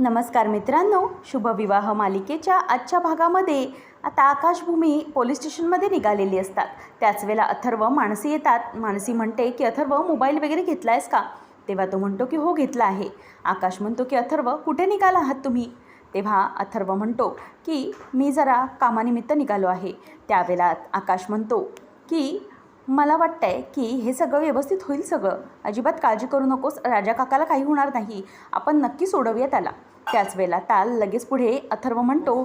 नमस्कार मित्रांनो शुभविवाह मालिकेच्या आजच्या भागामध्ये. आता आकाशभूमी पोलीस स्टेशनमध्ये निघालेली असतात. त्याच वेळेला अथर्व माणसी येतात. माणसी म्हणते की अथर्व मोबाईल वगैरे घेतला आहेस का? तेव्हा तो म्हणतो की हो घेतला आहे. आकाश म्हणतो की अथर्व कुठे निघाला आहात तुम्ही? तेव्हा अथर्व म्हणतो की मी जरा कामानिमित्त निघालो आहे. त्यावेळेला आकाश म्हणतो की मला वाटतं आहे की हे सगळं व्यवस्थित होईल सगळं. अजिबात काळजी करू नकोस. राजा काकाला काही होणार नाही. आपण नक्की सोडवूया त्याला. त्याच वेळेला ताल लगेच पुढे अथर्व म्हणतो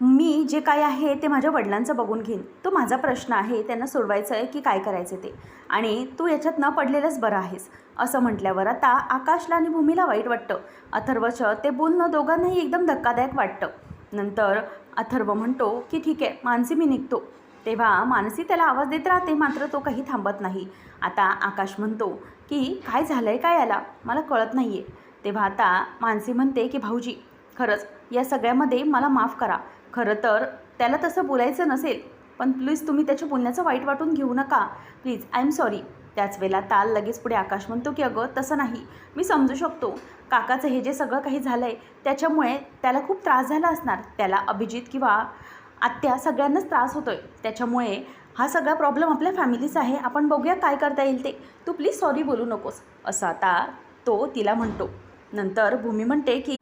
मी जे काय आहे ते माझ्या वडिलांचं बघून घेईन. तो माझा प्रश्न आहे त्यांना सोडवायचं आहे की काय करायचं ते? आणि तू याच्यात न पडलेलंच बरं आहेस. असं म्हटल्यावर आता आकाशला आणि भूमीला वाईट वाटतं. अथर्वचं ते बोलणं दोघांनाही एकदम धक्कादायक वाटतं. नंतर अथर्व म्हणतो की ठीक आहे मानसी मी निघतो. तेव्हा मानसी त्याला आवाज देत राहते मात्र तो काही थांबत नाही. आता आकाश म्हणतो की काय झालं आहे काय याला मला कळत नाही आहे तेव्हा आता मानसी म्हणते की भाऊजी खरंच या सगळ्यामध्ये मला माफ करा. खरं तर त्याला तसं बोलायचं नसेल पण प्लीज तुम्ही त्याच्या बोलण्याचं वाईट वाटून घेऊ नका. Please I am sorry. त्याच वेळेला ताल लगेच पुढे आकाश म्हणतो की अगं तसं नाही. मी समजू शकतो. काकाचं हे जे सगळं काही झालं आहे त्याच्यामुळे त्याला खूप त्रास झाला असणार. त्याला अभिजित किंवा आत्या सगळ्यांनाच त्रास होतो आहे त्याच्यामुळे हा सगळा प्रॉब्लेम आपल्या फॅमिलीचा आहे. आपण बघूया काय करता येईल ते. तू प्लीज सॉरी बोलू नकोस. असं आता तो तिला म्हणतो. नंतर भूमी म्हणते की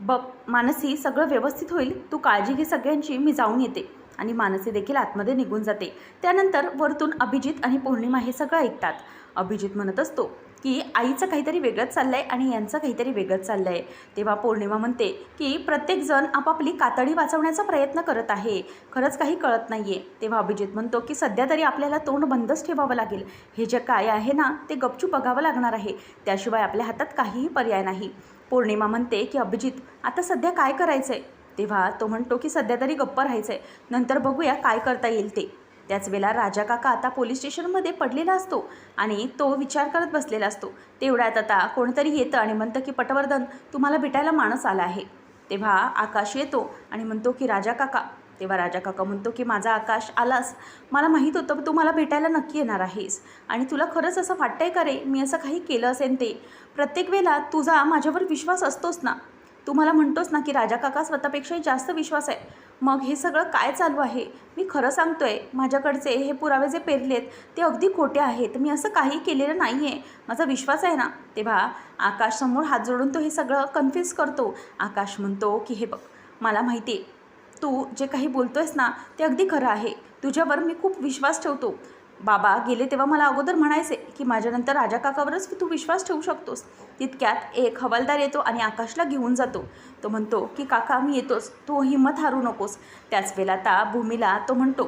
बघ मानसी सगळं व्यवस्थित होईल. तू काळजी घे सगळ्यांची मी जाऊन येते. आणि मानसी देखील आतमध्ये निघून जाते. त्यानंतर वरतून अभिजित आणि पौर्णिमा हे सगळं ऐकतात. अभिजित म्हणत असतो की आईचं काहीतरी वेगळंच चाललं आहे आणि यांचं काहीतरी वेगळंच चाललं आहे तेव्हा पौर्णिमा म्हणते की प्रत्येकजण आपापली कातडी वाचवण्याचा प्रयत्न करत आहे. खरंच काही कळत नाही आहे तेव्हा अभिजित म्हणतो की सध्या तरी आपल्याला तोंड बंदच ठेवावं लागेल. हे जे काय आहे ना ते गपचूप बघावं लागणार आहे. त्याशिवाय आपल्या हातात काहीही पर्याय नाही. पौर्णिमा म्हणते की अभिजित आता सध्या काय करायचं आहे तेव्हा तो म्हणतो की सध्या तरी गप्प राहायचं आहे नंतर बघूया काय करता येईल ते. त्याच वेळेला राजा काका आता पोलीस स्टेशनमध्ये पडलेला असतो आणि तो विचार करत बसलेला असतो. तेवढ्यात आता कोणतरी येतं आणि म्हणतं की पटवर्धन तुम्हाला भेटायला माणूस आला आहे. तेव्हा आकाश येतो आणि म्हणतो की राजा काका. तेव्हा राजा काका म्हणतो की माझा आकाश आलास. मला माहीत होतं तू मला भेटायला नक्की येणार आहेस. आणि तुला खरंच असं वाटतंय का रे? मी असं काही केलं असेल ते? प्रत्येक वेळेला तुझा माझ्यावर विश्वास असतोच ना. तू मला म्हणतोस ना की राजा काका स्वतःपेक्षाही जास्त विश्वास आहे. मग हे सगळं काय चालू आहे? मी खरं सांगतो आहे माझ्याकडचे हे पुरावे जे पेरलेत ते अगदी खोटे आहेत. मी असं काही केलेलं नाही आहे माझा विश्वास आहे ना? तेव्हा आकाशसमोर हात जोडून तो हे सगळं कन्फ्युज करतो. आकाश म्हणतो की हे बघ मला माहिती आहे तू जे काही बोलतो आहेस ना ते अगदी खरं आहे. तुझ्यावर मी खूप विश्वास ठेवतो. बाबा गेले तेव्हा मला अगोदर म्हणायचे की माझ्यानंतर राजा काकावरच तू विश्वास ठेवू शकतोस. तितक्यात एक हवालदार येतो आणि आकाशला घेऊन जातो. तो म्हणतो की काका मी येतोच. तू हिंमत हारू नकोस. त्याच वेळेला आता भूमीला तो म्हणतो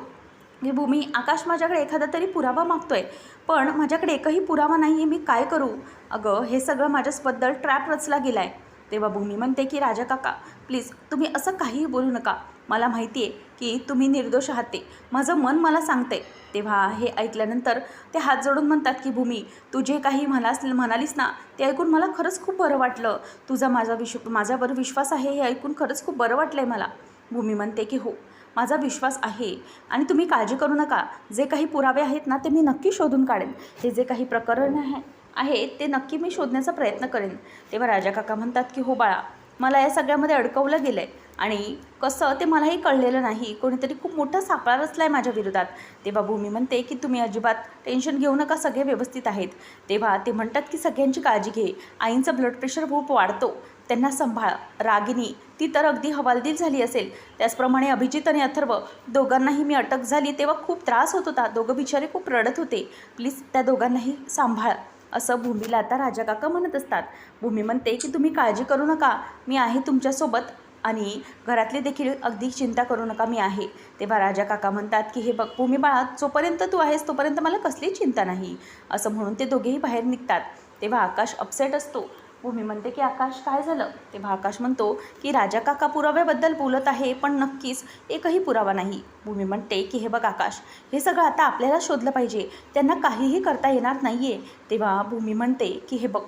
की भूमी आकाश माझ्याकडे एखादा तरी पुरावा मागतोय पण माझ्याकडे एकही पुरावा नाही आहे मी काय करू? अगं हे सगळं माझ्याबद्दल ट्रॅप रचला गेला आहे तेव्हा भूमी म्हणते की राजा काका प्लीज तुम्ही असं काहीही बोलू नका. मला माहिती आहे की तुम्ही निर्दोष आहात ते. माझं मन मला सांगते तेव्हा हे ऐकल्यानंतर ते हात जोडून म्हणतात की भूमी तू जे काही म्हणास म्हणालीस ना ते ऐकून मला खरंच खूप बरं वाटलं. तुझा माझा विश्व माझ्यावर विश्वास आहे हे ऐकून खरंच खूप बरं वाटलं आहे मला. भूमी म्हणते की हो माझा विश्वास आहे आणि तुम्ही काळजी करू नका. जे काही पुरावे आहेत ना ते मी नक्की शोधून काढेन. हे जे काही प्रकरण आहे आहे ते नक्की मी शोधण्याचा प्रयत्न करेन. तेव्हा राजा काका म्हणतात की हो बाळा मला या सगळ्यामध्ये अडकवलं गेलं आहे आणि कसं ते मलाही कळलेलं नाही. कोणीतरी खूप मोठा सापळा रचला आहे माझ्या विरोधात. तेव्हा भूमी म्हणते की तुम्ही अजिबात टेन्शन घेऊ नका सगळे व्यवस्थित आहेत. तेव्हा ते म्हणतात की सगळ्यांची काळजी घे. आईंचं ब्लड प्रेशर खूप वाढतो. त्यांना सांभाळ. रागिनी ती तर अगदी हवालदिल झाली असेल. त्याचप्रमाणे अभिजित आणि अथर्व दोघांनाही मी अटक झाली तेव्हा खूप त्रास होत होता. दोघं बिचारे खूप रडत होते. प्लीज त्या दोघांनाही सांभाळ. असं भूमीला आता राजा काका म्हणत असतात. भूमी म्हणते की तुम्ही काळजी करू नका. मी आहे तुमच्यासोबत. आणि घरातले देखील अगदी चिंता करू नका मी आहे. तेव्हा राजा काका म्हणतात की हे बघ भूमी बाळा जोपर्यंत तू आहेस तोपर्यंत मला कसलीच चिंता नाही. असं म्हणून ते दोघेही बाहेर निघतात. तेव्हा आकाश अपसेट असतो. भूमी म्हणते की आकाश काय झालं? तेव्हा आकाश म्हणतो की राजा काका पुराव्याबद्दल बोलत आहे पण नक्कीच एकही पुरावा नाही. भूमी म्हणते की हे बघ आकाश हे सगळं आता आपल्याला शोधलं पाहिजे. त्यांना काहीही करता येणार नाही आहे तेव्हा भूमी म्हणते की हे बघ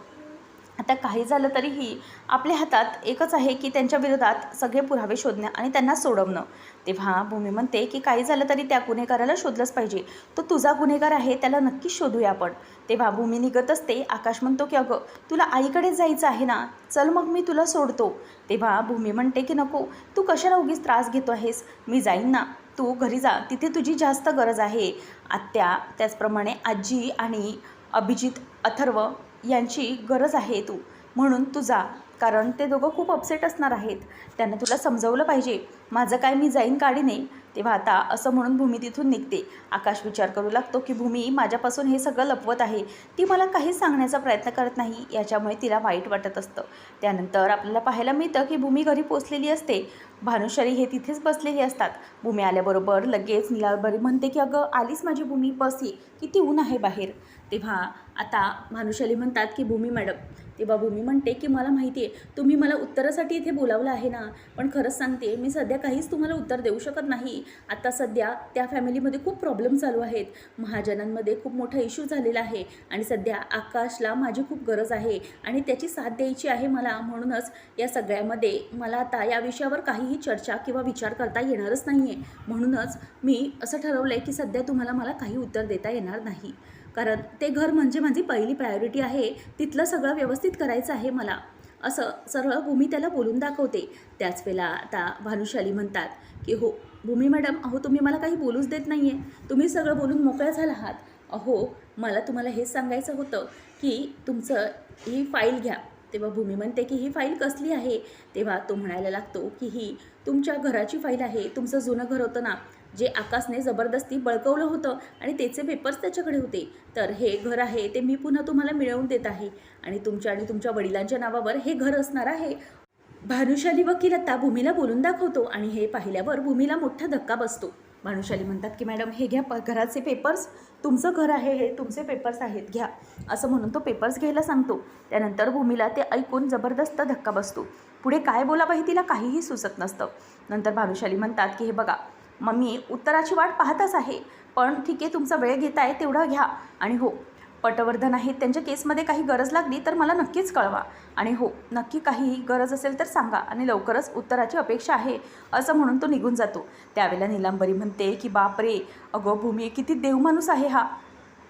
आता काही झालं तरीही आपल्या हातात एकच आहे की त्यांच्या विरोधात सगळे पुरावे शोधणं आणि त्यांना सोडवणं. तेव्हा भूमी म्हणते की काही झालं तरी त्या गुन्हेगाराला शोधलंच पाहिजे. तो तुझा गुन्हेगार आहे त्याला नक्कीच शोधूया आपण. तेव्हा भूमी निघत असते आकाश म्हणतो की अगं तुला आईकडे जायचं आहे ना चल मग मी तुला सोडतो. तेव्हा भूमी म्हणते की नको तू कशाला उगीच त्रास घेतो आहेस? मी जाईन ना. तू घरी जा तिथे तुझी जास्त गरज आहे. आत्या त्याचप्रमाणे आजी आणि अभिजित अथर्व यांची गरज आहे तू. म्हणून तू जा. कारण ते दोघं खूप अपसेट असणार आहेत. त्यांना तुला समजवलं पाहिजे. माझं काय मी जाईन काडीने? तेव्हा आता असं म्हणून भूमी तिथून निघते. आकाश विचार करू लागतो की भूमी माझ्यापासून हे सगळं लपवत आहे. ती मला काहीच सांगण्याचा प्रयत्न करत नाही याच्यामुळे तिला वाईट वाटत असतं. त्यानंतर आपल्याला पाहायला मिळतं की भूमी घरी पोचलेली असते. भानुशाली हे तिथेच बसलेली असतात. भूमी आल्याबरोबर लगेच निलाबरी म्हणते की अगं आलीच माझी भूमी? बस ये. किती ऊन आहे बाहेर. तेव्हा आता भानुशाली म्हणतात की भूमी मॅडम तेव्हा भूमी म्हणते की मला माहिती आहे तुम्ही मला उत्तरासाठी इथे बोलावलं आहे ना पण खरंच सांगते मी सध्या काहीच तुम्हाला उत्तर देऊ शकत नाही. आता सध्या त्या फॅमिलीमध्ये खूप प्रॉब्लेम चालू आहेत. महाजनांमध्ये खूप मोठा इश्यू झालेला आहे आणि सध्या आकाशला माझी खूप गरज आहे आणि त्याची साथ द्यायची आहे मला. म्हणूनच या सगळ्यामध्ये मला आता या विषयावर काहीही चर्चा किंवा विचार करता येणारच नाही आहे म्हणूनच मी असं ठरवलं आहे की सध्या तुम्हाला मला काही उत्तर देता येणार नाही. कारण ते घर म्हणजे माझी पहिली प्रायोरिटी आहे. तिथलं सगळं व्यवस्थित करायचं आहे मला. असं सरळ भूमी त्याला बोलून दाखवते. त्याच वेळेला आता भानुशाली म्हणतात की हो भूमी मॅडम अहो तुम्ही मला काही बोलूच देत नाही आहे तुम्ही सगळं बोलून मोकळ्या झाला आहात. अहो मला तुम्हाला हेच सांगायचं होतं की तुमचं ही फाईल घ्या. तेव्हा भूमी म्हणते की ही फाईल कसली आहे? तेव्हा तो म्हणायला लागतो की ही तुमच्या घराची फाईल आहे. तुमचं जुनं घर होतं ना जे आकाशने जबरदस्ती बळकवलं होतं आणि त्याचे पेपर्स त्याच्याकडे होते. तर हे घर आहे ते मी पुन्हा तुम्हाला मिळवून देत आहे. आणि तुमच्या आणि तुमच्या वडिलांच्या नावावर हे घर असणार आहे. भानुशाली वकील आता भूमीला बोलून दाखवतो आणि हे पाहिल्यावर भूमीला मोठा धक्का बसतो. भानुशाली म्हणतात की मॅडम हे घ्या प घराचे पेपर्स तुमचं घर आहे हे तुमचे पेपर्स आहेत घ्या. असं म्हणून तो पेपर्स घ्यायला सांगतो. त्यानंतर भूमीला ते ऐकून जबरदस्त धक्का बसतो. पुढे काय बोलावं हे तिला काहीही सुचत नसतं. नंतर भानुशाली म्हणतात की हे बघा मग मी उत्तराची वाट पाहतच आहे. पण ठीक आहे तुमचा वेळ घेत आहे तेवढा घ्या. आणि हो पटवर्धन आहेत त्यांच्या केसमध्ये काही गरज लागली तर मला नक्कीच कळवा. आणि हो नक्की काही गरज असेल तर सांगा आणि लवकरच उत्तराची अपेक्षा आहे असं म्हणून तो निघून जातो. त्यावेळेला निलांबरी म्हणते की बापरे अगं भूमी किती देवमाणूस आहे हा.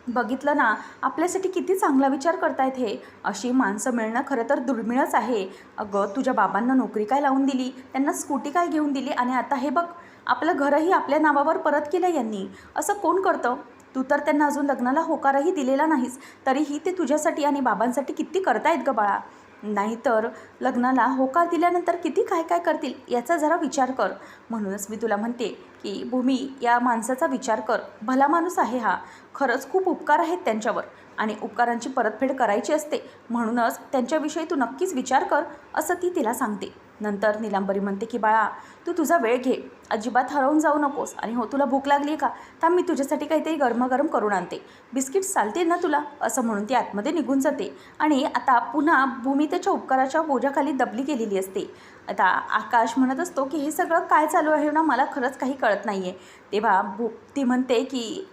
बघितलं ना आपल्यासाठी किती चांगला विचार करतायत हे. अशी माणसं मिळणं खरं तर दुर्मिळच आहे. अगं तुझ्या बाबांना नोकरी काय लावून दिली? त्यांना स्कूटी काय घेऊन दिली? आणि आता हे बघ आपलं घरही आपल्या नावावर परत केलं यांनी. असं कोण करतं? तू तर त्यांना अजून लग्नाला होकारही दिलेला नाहीस. तरीही ते तुझ्यासाठी आणि बाबांसाठी किती करतायत ग बाळा? नाहीतर लग्नाला होकार दिल्यानंतर किती काय काय करतील याचा जरा विचार कर. म्हणूनच मी तुला म्हणते की भूमी या माणसाचा विचार कर. भला माणूस आहे हा. खरंच खूप उपकार आहेत त्यांच्यावर. आणि उपकारांची परतफेड करायची असते. म्हणूनच त्यांच्याविषयी तू नक्कीच विचार कर असं ती तिला सांगते. नंतर निलांबरी म्हणते की बाळा तू तुझा वेळ घे. अजिबात हरवून जाऊ नकोस. आणि हो तुला भूक लागली आहे का? थांब मी तुझ्यासाठी काहीतरी गरमागरम करून आणते. बिस्किट्स चालतील ना तुला? असं म्हणून ती आतमध्ये निघून जाते. आणि आता पुन्हा भूमी त्याच्या उपकाराच्या बोजाखाली दबली गेलेली असते. आता आकाश म्हणत असतो की हे सगळं काय चालू आहे ना? मला खरंच काही कळत नाही आहे तेव्हा भू ती म्हणते की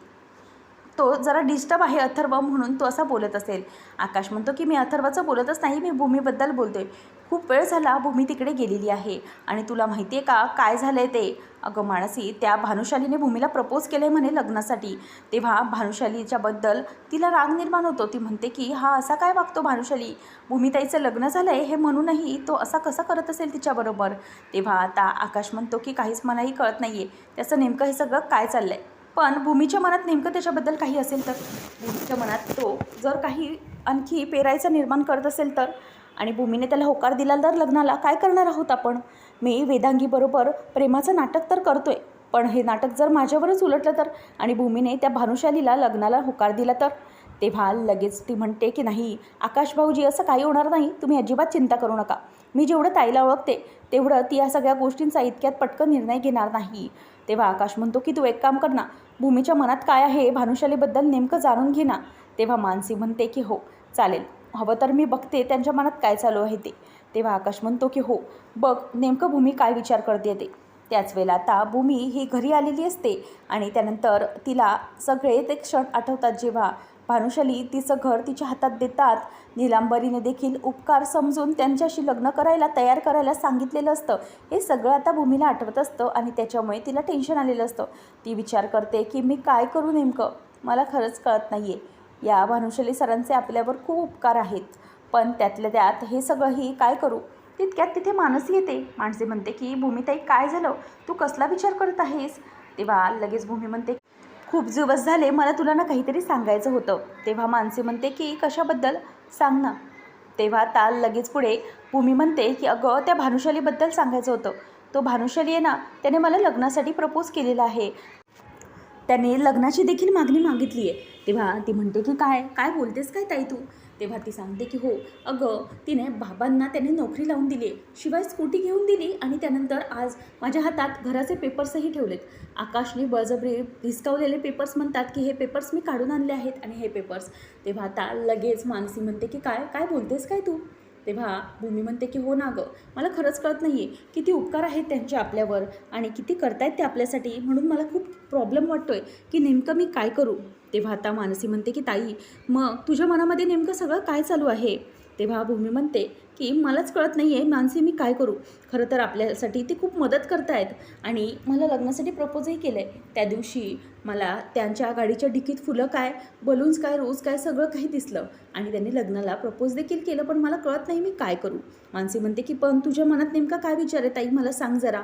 तो जरा डिस्टर्ब आहे अथर्व म्हणून तो असा बोलत असेल. आकाश म्हणतो की मी अथर्वाचं बोलतच नाही मी भूमीबद्दल बोलतो आहे खूप वेळ झाला भूमी तिकडे गेलेली आहे. आणि तुला माहिती आहे का काय झालं आहे ते? अगं माणसी त्या भानुशालीने भूमीला प्रपोज केलं आहे म्हणे लग्नासाठी. तेव्हा भानुशालीच्याबद्दल तिला राग निर्माण होतो. ती म्हणते की हा असा काय वागतो भानुशाली? भूमिताईचं लग्न झालं आहे हे म्हणूनही तो असा कसा करत असेल तिच्याबरोबर तेव्हा आता आकाश म्हणतो की काहीच मलाही कळत नाही आहे त्याचं नेमकं हे सगळं काय चाललं आहे पण भूमीच्या मनात नेमकं त्याच्याबद्दल काही असेल तर? भूमीच्या मनात तो जर काही आणखी पेरायचं निर्माण करत असेल तर? आणि भूमीने त्याला होकार दिला तर लग्नाला काय करणार आहोत आपण? मी वेदांगीबरोबर प्रेमाचं नाटक तर करतो आहे पण हे नाटक जर माझ्यावरच उलटलं तर? आणि भूमीने त्या भानुशालीला लग्नाला होकार दिला तर? तेव्हा लगेच ती म्हणते की नाही आकाश भाऊजी असं काही होणार नाही. तुम्ही अजिबात चिंता करू नका. मी जेवढं ताईला ओळखते तेवढं ती या सगळ्या गोष्टींचा इतक्यात पटकन निर्णय घेणार नाही. तेव्हा आकाश म्हणतो की तू एक काम कर ना भूमीच्या मनात काय आहे भानुशालीबद्दल नेमकं जाणून घे ना. तेव्हा मानसी म्हणते की हो चालेल. हवं तर मी बघते त्यांच्या मनात काय चालू आहे ते. तेव्हा आकाश म्हणतो की हो बघ नेमकं भूमी काय विचार करते ते. त्याच वेळेला आता भूमी ही घरी आलेली असते आणि त्यानंतर तिला सगळे ते क्षण आठवतात जेव्हा भानुशाली तिचं घर तिच्या हातात देतात. निलांबरीने देखील उपकार समजून त्यांच्याशी लग्न करायला तयार करायला सांगितलेलं असतं. हे सगळं आता भूमीला आठवत असतं आणि त्याच्यामुळे तिला टेन्शन आलेलं असतं. ती विचार करते की मी काय करू नेमकं? मला खरंच कळत नाही आहे या भानुशाली सरांचे आपल्यावर खूप उपकार आहेत. पण त्यातल्या त्यात हे सगळंही काय करू? तितक्यात तिथे मानसी येते. माणसे म्हणते की भूमिताई काय झालं? तू कसला विचार करत आहेस? तेव्हा लगेच भूमी म्हणते खूप दिवस झाले मला तुला ना काहीतरी सांगायचं होतं. तेव्हा मानसी म्हणते की कशाबद्दल? सांग ना. तेव्हा ताल लगेच पुढे भूमी म्हणते की अगं त्या भानुशालीबद्दल सांगायचं होतं. तो भानुशाली आहे ना त्याने मला लग्नासाठी प्रपोज केलेला आहे. त्याने लग्नाची देखील मागणी मागितली आहे तेव्हा ती म्हणते की काय? काय बोलतेस काय ताई तू? तेव्हा ती सांगते की हो अगं तिने बाबांना त्याने नोकरी लावून दिली आहे. शिवाय स्कूटी घेऊन दिली आणि त्यानंतर आज माझ्या हातात घराचे पेपर्सही ठेवलेत. आकाशने बळजबरी भिसकावलेले पेपर्स म्हणतात की हे पेपर्स मी काढून आणले आहेत आणि हे पेपर्स. तेव्हा आता लगेच मानसी म्हणते की काय काय बोलतेस काय तू? तेव्हा भूमी म्हणते की हो ना गं मला खरंच कळत नाही आहे किती उपकार आहेत त्यांचे आपल्यावर आणि किती करतायत ते आपल्यासाठी म्हणून मला खूप प्रॉब्लेम वाटतो आहे की नेमकं मी काय करू? तेव्हा आता मानसी म्हणते की ताई मग तुझ्या मनामध्ये नेमकं सगळं काय चालू आहे? तेव्हा भूमी म्हणते की मलाच कळत नाही आहे मानसी मी काय करू? खरं तर आपल्यासाठी ते खूप मदत करतायत. आणि मला लग्नासाठी प्रपोजही केलं आहे त्या दिवशी मला त्यांच्या गाडीच्या डिकीत फुलं काय बलून्स काय रोज काय सगळं काही दिसलं. आणि त्यांनी लग्नाला प्रपोज देखील केलं पण मला कळत नाही मी काय करू. मानसी म्हणते की पण तुझ्या मनात नेमका काय विचार आहे ताई? मला सांग जरा.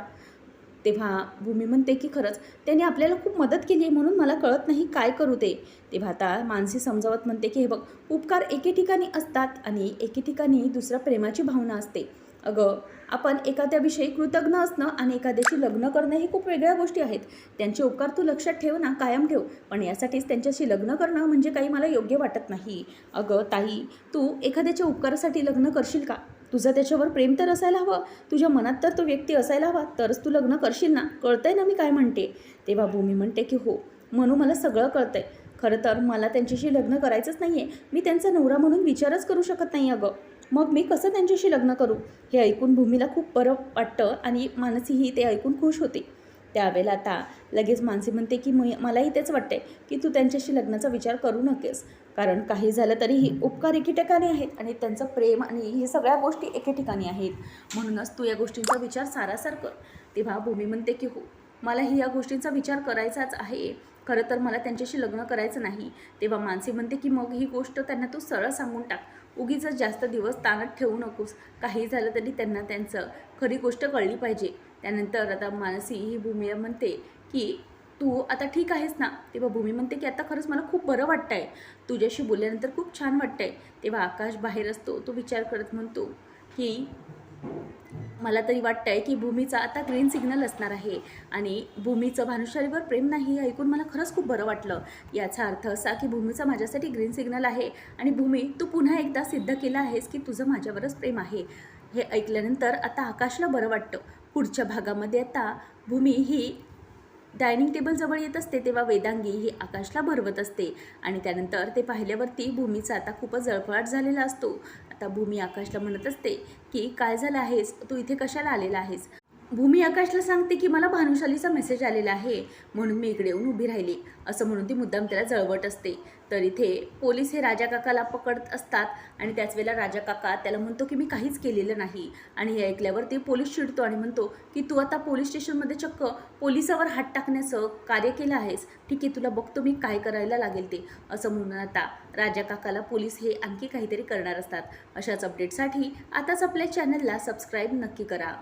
तेव्हा भूमी म्हणते की खरंच त्याने आपल्याला खूप मदत केली आहे म्हणून मला कळत नाही काय करू ते. तेव्हा आता मानसी समजावत म्हणते की हे बघ उपकार एके ठिकाणी असतात आणि एके ठिकाणी दुसऱ्या प्रेमाची भावना असते. अगं आपण एखाद्याविषयी कृतज्ञ असणं आणि एखाद्याशी लग्न करणं हे खूप वेगळ्या गोष्टी आहेत. त्यांचे उपकार तू लक्षात ठेव ना कायम ठेव. पण यासाठीच त्यांच्याशी लग्न करणं म्हणजे काही मला योग्य वाटत नाही. अगं ताई तू एखाद्याच्या उपकारासाठी लग्न करशील का? तुझं त्याच्यावर प्रेम तर असायला हवं. तुझ्या मनात तर तो व्यक्ती असायला हवा. तरच तू लग्न करशील ना. कळतंय ना मी काय म्हणते? तेव्हा भूमी म्हणते की हो. म्हणून मला सगळं कळतंय. खरं तर मला त्यांच्याशी लग्न करायचंच नाही आहे मी त्यांचा नवरा म्हणून विचारच करू शकत नाही अगं. मग मी कसं त्यांच्याशी लग्न करू? हे ऐकून भूमीला खूप बरं वाटतं आणि मानसीही ते ऐकून खुश होते. त्यावेळेला आता लगेच मानसी म्हणते की म मलाही तेच वाटते की तू त्यांच्याशी लग्नाचा विचार करू नकेस. कारण काही झालं तरीही उपकार एके ठिकाणी आहेत आणि त्यांचं प्रेम आणि हे सगळ्या गोष्टी एके ठिकाणी आहेत. म्हणूनच तू या गोष्टींचा विचार सारासार कर. तेव्हा भूमी म्हणते की हो मलाही या गोष्टींचा विचार करायचाच आहे. खरं तर मला त्यांच्याशी लग्न करायचं नाही. तेव्हा मानसी म्हणते की मग ही गोष्ट त्यांना तू सरळ सांगून टाक. उगीच जास्त दिवस ताणत ठेवू नकोस. काही झालं तरी त्यांना त्यांचं खरी गोष्ट कळली पाहिजे. त्यानंतर आता मानसी ही भूमी म्हणते की तू आता ठीक आहेस ना? तेव्हा भूमी म्हणते की आता खरंच मला खूप बरं वाटतं आहे तुझ्याशी बोलल्यानंतर खूप छान वाटतं आहे तेव्हा आकाश बाहेर असतो तो विचार करत म्हणतो की मला तरी वाटतं आहे की भूमीचा आता ग्रीन सिग्नल असणार आहे. आणि भूमीचं भानुशालीवर प्रेम नाही हे ऐकून मला खरंच खूप बरं वाटलं. याचा अर्थ असा की भूमीचा माझ्यासाठी ग्रीन सिग्नल आहे. आणि भूमी तू पुन्हा एकदा सिद्ध केलं आहेस की तुझं माझ्यावरच प्रेम आहे. हे ऐकल्यानंतर आता आकाशला बरं वाटतं. पुढच्या भागामध्ये आता भूमी ही डायनिंग टेबलजवळ येत असते तेव्हा वेदांगी ही आकाशला भरवत असते. आणि त्यानंतर ते पाहिल्यावरती भूमीचा आता खूपच जळफळाट झालेला असतो. आता भूमी आकाशला म्हणत असते की काय झालं आहेस? तू इथे कशाला आलेला आहेस? भूमी आकाशला सांगते की मला भानुशालीचा मेसेज आलेला आहे. म्हणून मी इकडे येऊन उभी राहिली. असं म्हणून ती मुद्दाम त्याला जळवट असते. तर इथे पोलीस हे राजा काकाला पकडत असतात आणि त्याच वेळेला राजा काका त्याला म्हणतो की मी काहीच केलेलं नाही. आणि हे ऐकल्यावर ते पोलीस चिडतो आणि म्हणतो की तू आता पोलीस स्टेशनमध्ये चक्क पोलिसावर हात टाकण्याचं कार्य केलं आहेस. ठीक आहे तुला बघतो मी काय करायला लागेल ते. असं म्हणून आता राजा काकाला पोलीस हे आणखी काहीतरी करणार असतात. अशाच अपडेटसाठी आताच आपल्या चॅनलला सबस्क्राईब नक्की करा.